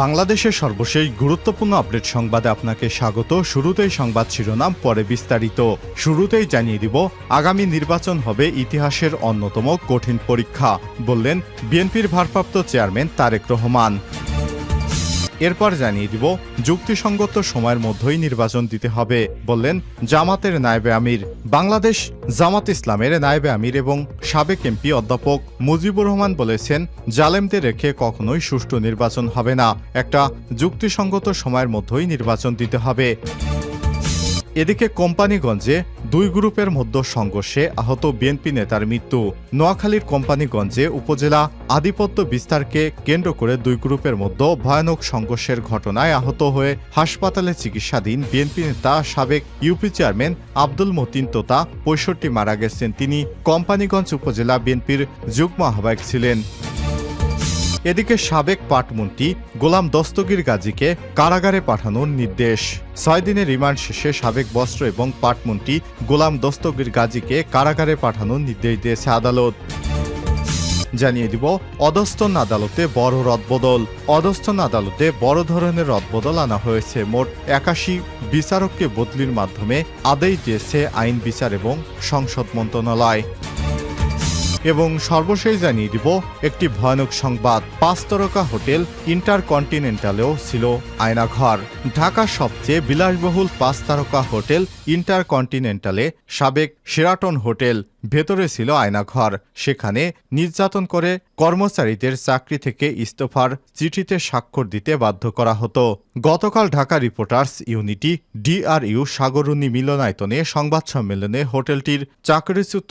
বাংলাদেশের সর্বশেষ গুরুত্বপূর্ণ আপডেট সংবাদে আপনাকে স্বাগত। শুরুতেই সংবাদ শিরোনাম, পরে বিস্তারিত। শুরুতেই জানিয়ে দিব, আগামী নির্বাচন হবে ইতিহাসের অন্যতম কঠিন পরীক্ষা, বললেন বিএনপির ভারপ্রাপ্ত চেয়ারম্যান তারেক রহমান। এরপর জানিয়ে দিব, যুক্তিসঙ্গত সময়ের মধ্যেই নির্বাচন দিতে হবে, বললেন জামাতের নায়েবে আমির। বাংলাদেশ জামাত ইসলামের নায়েবে আমির এবং সাবেক এমপি অধ্যাপক মুজিবুর রহমান বলেছেন, জালেমদের রেখে কখনোই সুষ্ঠু নির্বাচন হবে না, একটা যুক্তিসঙ্গত সময়ের মধ্যেই নির্বাচন দিতে হবে। এদিকে কোম্পানিগঞ্জে দুই গ্রুপের মধ্যে সংঘর্ষে আহত বিএনপি নেতার মৃত্যু। নোয়াখালীর কোম্পানিগঞ্জে উপজেলা আধিপত্য বিস্তারকে কেন্দ্র করে দুই গ্রুপের মধ্যে ভয়ানক সংঘর্ষের ঘটনায় আহত হয়ে হাসপাতালে চিকিৎসাধীন বিএনপি নেতা সাবেক ইউপি চেয়ারম্যান আব্দুল মতিন তোতা পঁয়ষট্টি মারা গেছেন। তিনি কোম্পানিগঞ্জ উপজেলা বিএনপির যুগ্ম আহ্বায়ক ছিলেন। এদিকে সাবেক পাটমন্ত্রী গোলাম দস্তগীর গাজীকে কারাগারে পাঠানোর নির্দেশ। ছয় দিনের রিমান্ড শেষে সাবেক বস্ত্র এবং পাটমন্ত্রী গোলাম দস্তগীর গাজীকে কারাগারে পাঠানোর নির্দেশ দিয়েছে আদালত। জানিয়ে দিব, অধস্তন আদালতে বড় রদবদল। অধস্তন আদালতে বড় ধরনের রদবদল আনা হয়েছে। মোট একাশি বিচারককে বদলির মাধ্যমে আদেশ দিয়েছে আইন বিচার এবং সংসদ মন্ত্রণালয়। এবং সর্বশেষ জানিয়ে দিব, একটি ভয়ানক সংবাদ। পাঁচ তারকা হোটেল ইন্টারকন্টিনেন্টালেও ছিল আয়নাঘর। ঢাকার সবচেয়ে বিলাসবহুল পাঁচ তারকা হোটেল ইন্টারকন্টিনেন্টালে সাবেক শেরাটন হোটেল ভেতরে ছিল আয়নাঘর। সেখানে নির্যাতন করে কর্মচারীদের চাকরি থেকে ইস্তফার চিঠিতে স্বাক্ষর দিতে বাধ্য করা হতো। গতকাল Dhaka reporters unity DRU Sagar Runi মিলনায়তনে সংবাদ সম্মেলনে হোটেলটির চাকরিচ্যুত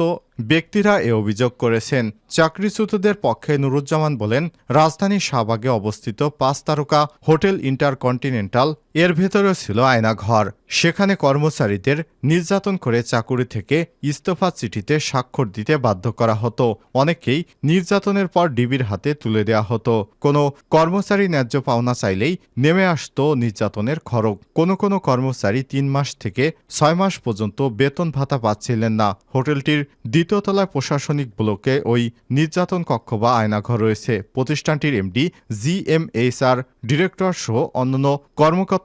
ব্যক্তিরা এ অভিযোগ করেছেন। চাকরিচ্যুতদের পক্ষে নুরুজ্জামান বলেন রাজধানীর শাহবাগে অবস্থিত পাঁচ তারকা হোটেল ইন্টারকন্টিনেন্টাল এর ভেতরে ছিল আয়নাঘর। সেখানে কর্মচারীদের নির্যাতন করে চাকুরি থেকে ইস্তফা চিঠিতে স্বাক্ষর দিতে বাধ্য করা হতো। অনেকেই নির্যাতনের পর ডিবির হাতে তুলে দেওয়া হতো। কোনো কর্মচারী ন্যায্য পাওনা চাইলেই নেমে আসতো নির্যাতনের খরক কোনো কোনো কর্মচারী তিন মাস থেকে ছয় মাস পর্যন্ত বেতন ভাতা পাচ্ছিলেন না। হোটেলটির দ্বিতীয় তলায় প্রশাসনিক ব্লকে ওই নির্যাতন কক্ষ বা আয়নাঘর রয়েছে। প্রতিষ্ঠানটির MD G M H R director সহ অন্যান্য কর্মকর্তা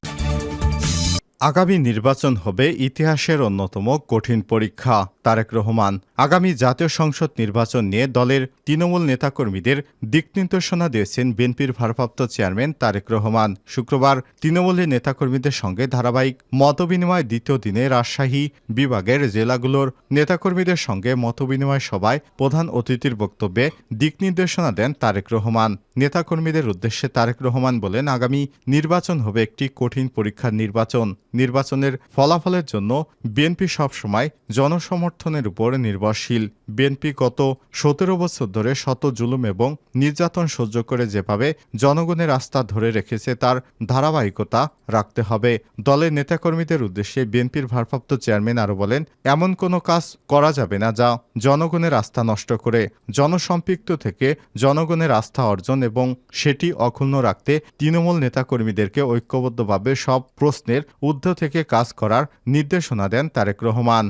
আগামী নির্বাচন হবে ইতিহাসের অন্যতম কঠিন পরীক্ষা, তারেক রহমান। আগামী জাতীয় সংসদ নির্বাচন নিয়ে দলের তৃণমূল নেতাকর্মীদের দিক নির্দেশনা দিয়েছেন বিএনপির ভারপ্রাপ্ত চেয়ারম্যান তারেক রহমান। শুক্রবার তৃণমূলের নেতাকর্মীদের সঙ্গে ধারাবাহিক মতবিনিময় দ্বিতীয় দিনে রাজশাহী বিভাগের জেলাগুলোর নেতাকর্মীদের সঙ্গে মতবিনিময় সভায় প্রধান অতিথির বক্তব্যে দিক নির্দেশনা দেন তারেক রহমান। নেতাকর্মীদের উদ্দেশ্যে তারেক রহমান বলেন, আগামী নির্বাচন হবে একটি কঠিন পরীক্ষার নির্বাচন। নির্বাচনের ফলাফলের জন্য বিএনপি সবসময় জনসমর্থনের উপর নির্ভরশীল। বিএনপি গত সতেরো বছর ধরে শত জুলুম এবং নির্যাতন সহ্য করে যেভাবে জনগণের আস্থা ধরে রেখেছে, তার ধারাবাহিকতা রাখতে হবে। দলের নেতাকর্মীদের উদ্দেশ্যে বিএনপির ভারপ্রাপ্ত চেয়ারম্যান আরও বলেন, এমন কোনো কাজ করা যাবে না যা জনগণের আস্থা নষ্ট করে। জনসম্পৃক্ত থেকে জনগণের আস্থা অর্জন এবং সেটি অক্ষুণ্ণ রাখতে তৃণমূল নেতাকর্মীদেরকে ঐক্যবদ্ধভাবে সব প্রশ্নের ঊর্ধ্ব থেকে কাজ করার নির্দেশনা দেন তারেক রহমান।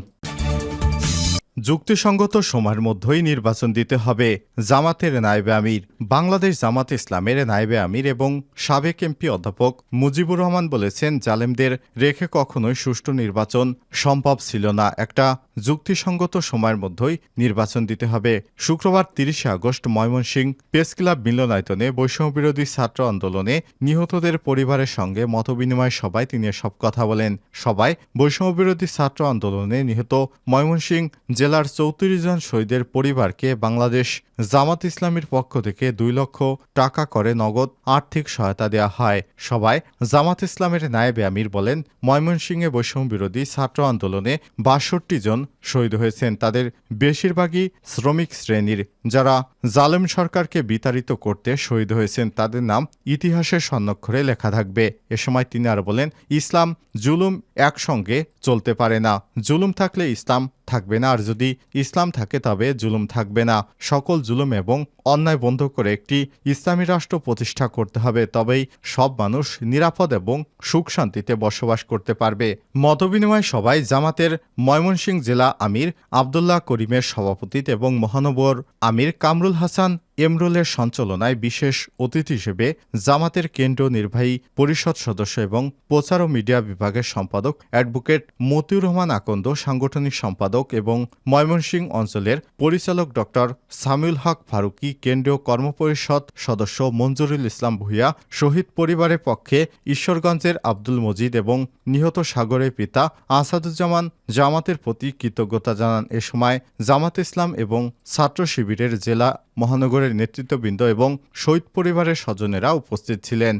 যুক্তিসঙ্গত সময়ের মধ্যেই নির্বাচন দিতে হবে, জামাতের নায়েবে আমির। বাংলাদেশ জামাত ইসলামের নায়েবে আমির এবং সাবেক এমপি অধ্যাপক মুজিবুর রহমান বলেছেন, জালেমদের রেখে কখনোই সুষ্ঠু নির্বাচন সম্ভব ছিল না। একটা যুক্তিসঙ্গত সময়ের মধ্যেই নির্বাচন দিতে হবে। শুক্রবার তিরিশে আগস্ট ময়মনসিংহ প্রেস ক্লাব মিলনায়তনে বৈষম্যবিরোধী ছাত্র আন্দোলনে নিহতদের পরিবারের সঙ্গে মতবিনিময় সভায় তিনি সব কথা বলেন। সবাই বৈষম্যবিরোধী ছাত্র আন্দোলনে নিহত ময়মনসিংহ জেলার চৌত্রিশ জন শহীদের পরিবারকে বাংলাদেশ জামাত ইসলামীর পক্ষ থেকে দুই লক্ষ টাকা করে নগদ আর্থিক সহায়তা দেওয়া হয়। সবাই জামাত ইসলামের নায়েবে আমির বলেন ময়মনসিংহে বৈষম্য বিরোধী ছাত্র আন্দোলনে বাষট্টি জন শহীদ হয়েছেন তাদের বেশিরভাগই শ্রমিক শ্রেণির। যারা জালেম সরকারকে বিতাড়িত করতে শহীদ হয়েছেন তাদের নাম ইতিহাসের স্বর্ণক্ষরে লেখা থাকবে। এ সময় তিনি আর বলেন, ইসলাম জুলুম একসঙ্গে চলতে পারে না। জুলুম থাকলে ইসলাম থাকবে না, আর যদি ইসলাম থাকে তবে জুলুম থাকবে না। সকল জুলুম এবং অন্যায় বন্ধ করে একটি ইসলামী রাষ্ট্র প্রতিষ্ঠা করতে হবে, তবেই সব মানুষ নিরাপদ এবং সুখ শান্তিতে বসবাস করতে পারবে। মতবিনিময় সবাই জামাতের ময়মনসিংহ জেলা আমির আবদুল্লাহ করিমের সভাপতিত্ব এবং মহানবর আমির কামরুল হাসান এমরুলের সঞ্চালনায় বিশেষ অতিথি হিসেবে জামাতের কেন্দ্রীয় নির্বাহী পরিষদ সদস্য এবং প্রচার ও মিডিয়া বিভাগের সম্পাদক অ্যাডভোকেট মতিউর রহমান আকন্দ, সাংগঠনিক সম্পাদক এবং ময়মনসিংহ অঞ্চলের পরিচালক ডক্টর সামিউল হক ফারুকি, কেন্দ্রীয় কর্মপরিষদ সদস্য মঞ্জুরুল ইসলাম ভূঁইয়া, শহীদ পরিবারের পক্ষে ঈশ্বরগঞ্জের আব্দুল মজিদ এবং নিহত সাগরের পিতা আসাদুজ্জামান জামাতের প্রতি কৃতজ্ঞতা জানান। এ সময় জামাত ইসলাম এবং ছাত্র শিবিরের জেলা মহানগরের নেতৃত্ববৃন্দ এবং শহীদ পরিবারের স্বজনেরা উপস্থিত ছিলেন।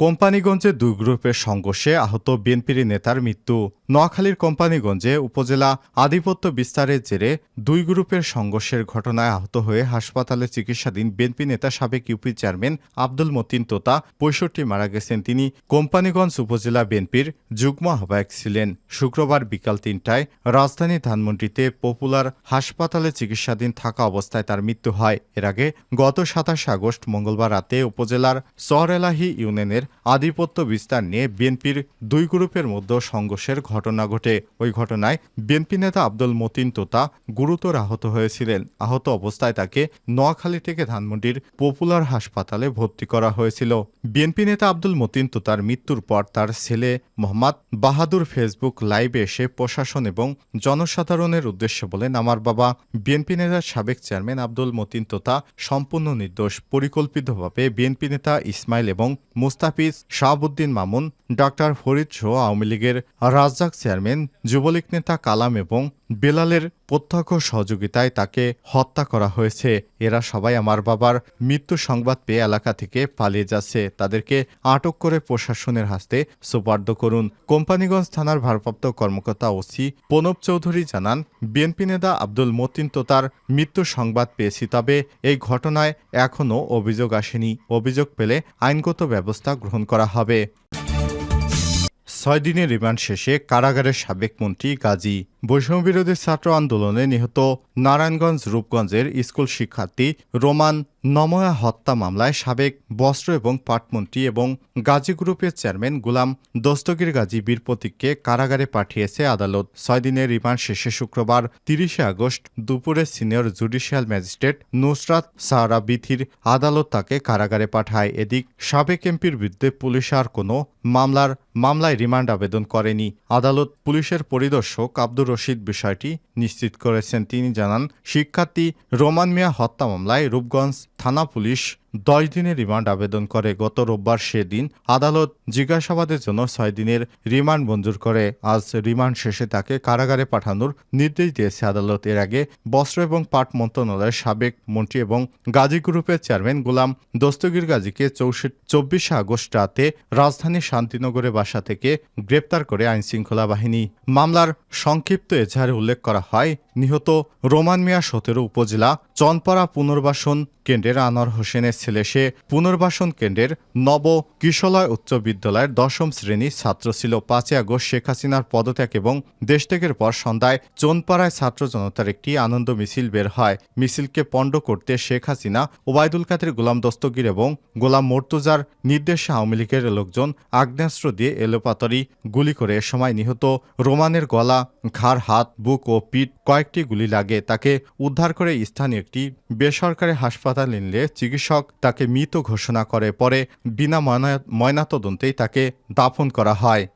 কোম্পানিগঞ্জে দুই গ্রুপের সংঘর্ষে আহত বিএনপির নেতার মৃত্যু। নোয়াখালীর কোম্পানিগঞ্জে উপজেলা আধিপত্য বিস্তারের জেরে দুই গ্রুপের সংঘর্ষের ঘটনায় আহত হয়ে হাসপাতালে চিকিৎসাধীন বিএনপি নেতা সাবেক ইউপি চেয়ারম্যান আব্দুল মতিন তোতা পঁয়ষট্টি মারা গেছেন। তিনি কোম্পানিগঞ্জ উপজেলা বিএনপির যুগ্ম আহ্বায়ক ছিলেন। শুক্রবার বিকাল তিনটায় রাজধানী ধানমন্ডিতে পপুলার হাসপাতালে চিকিৎসাধীন থাকা অবস্থায় তার মৃত্যু হয়। এর আগে গত সাতাশে আগস্ট মঙ্গলবার রাতে উপজেলার চরেলাহি ইউনিয়নের আধিপত্য বিস্তার নিয়ে বিএনপির দুই গ্রুপের মধ্যে সংঘর্ষের ঘটনা ঘটে। ওই ঘটনায় বিএনপি নেতা আব্দুল মতিন তোতা গুরুতর আহত হয়েছিলেন। আহত অবস্থায় তাকে নোয়াখালী থেকে ধানমন্ডির পপুলার হাসপাতালে ভর্তি করা হয়েছিল। বিএনপি নেতা আব্দুল মতিন তোতার মৃত্যুর পর তার ছেলে মোহাম্মদ বাহাদুর ফেসবুক লাইভে এসে প্রশাসন এবং জনসাধারণের উদ্দেশ্যে বলেন, আমার বাবা বিএনপি নেতার সাবেক চেয়ারম্যান আব্দুল মতিন তোতা সম্পূর্ণ নির্দোষ, পরিকল্পিতভাবে বিএনপি নেতা ইসমাইল এবং মুস্তাফিজ শাহাবুদ্দিন মামুন, ডাক্তার ফরিদ শো আওয়ামী লীগের রাজ্জাক চেয়ারম্যান, যুবলীগ নেতা কালাম এবং বেলালের প্রত্যক্ষ সহযোগিতায় তাকে হত্যা করা হয়েছে। এরা সবাই আমার বাবার মৃত্যু সংবাদ পেয়ে এলাকা থেকে পালিয়ে যাচ্ছে। তাদেরকে আটক করে প্রশাসনের হাতে সুপার্দ করুন। কোম্পানিগঞ্জ থানার ভারপ্রাপ্ত কর্মকর্তা ওসি প্রণব চৌধুরী জানান, বিএনপি নেতা আব্দুল মতিন তো তার মৃত্যু সংবাদ পেয়েছি, তবে এই ঘটনায় এখনও অভিযোগ আসেনি। অভিযোগ পেলে আইনগত ব্যবস্থা গ্রহণ করা হবে। ছয় দিনের রিমান্ড শেষে কারাগারের সাবেক মন্ত্রী গাজী বৈষম্যবিরোধী ছাত্র আন্দোলনে নিহত নারায়ণগঞ্জ রূপগঞ্জের স্কুল শিক্ষার্থী রোমান নময়া হত্যা মামলায় সাবেক বস্ত্র এবং পাটমন্ত্রী এবং গাজী গ্রুপের চেয়ারম্যান গুলাম দস্তগীর গাজী বীর প্রতীককে কারাগারে পাঠিয়েছে আদালত। ছয় দিনের রিমান্ড শেষে শুক্রবার তিরিশে আগস্ট দুপুরে senior judicial magistrate Nusrat Sara বিথির আদালত তাকে কারাগারে পাঠায়। এদিক সাবেক এমপির বিরুদ্ধে পুলিশ আর কোনো মামলার মামলায় রিমান্ড আবেদন করেনি। আদালত পুলিশের পরিদর্শক আব্দুর রশিদ বিষয়টি নিশ্চিত করেছেন। তিনি জানান শিক্ষার্থী রোমান মিয়া হত্যা মামলায় রূপগঞ্জ থানা পুলিশ দশ দিনের রিমান্ড আবেদন করে। গত রোববার সেদিন আদালত জিজ্ঞাসাবাদের জন্য ছয় দিনের রিমান্ড মঞ্জুর করে। আজ রিমান্ড শেষে তাকে কারাগারে পাঠানোর নির্দেশ দিয়েছে আদালত। এর আগে বস্ত্র এবং পাট মন্ত্রণালয়ের সাবেক মন্ত্রী এবং গাজী গ্রুপের চেয়ারম্যান গোলাম দস্তগীর গাজীকে চব্বিশে আগস্ট রাতে রাজধানীর শান্তিনগরের বাসা থেকে গ্রেপ্তার করে আইনশৃঙ্খলা বাহিনী। মামলার সংক্ষিপ্ত এজাহারে উল্লেখ করা হয়, নিহত রোমান মিয়া সতেরো উপজেলা চনপাড়া পুনর্বাসন কেন্দ্রের আনোয়ার হোসেনের ছেলে সে পুনর্বাসন কেন্দ্রের নব কিশলয় উচ্চ বিদ্যালয়ের দশম শ্রেণির ছাত্র ছিল। পাঁচই আগস্ট শেখ হাসিনার পদত্যাগ এবং দেশত্যাগের পর সন্ধ্যায় চনপাড়ায় ছাত্র জনতার একটি আনন্দ মিছিল বের হয়। মিছিলকে পণ্ড করতে শেখ হাসিনা, ওবায়দুল কাদের গোলাম দস্তগীর এবং গোলাম মর্তুজার নির্দেশে আওয়ামী লীগের লোকজন আগ্নেয়াস্ত্র দিয়ে এলোপাতারি গুলি করে এ সময় নিহত রোমানের গলা, ঘাড়, হাত, বুক ও পিঠ কয়েকটি গুলি লাগে। তাকে উদ্ধার করে স্থানীয় একটি বেসরকারি হাসপাতালে নিলে চিকিৎসক তাকে মৃত ঘোষণা করে। পরে বিনা ময়না ময়নাতদন্তেই তাকে দাফন করা হয়।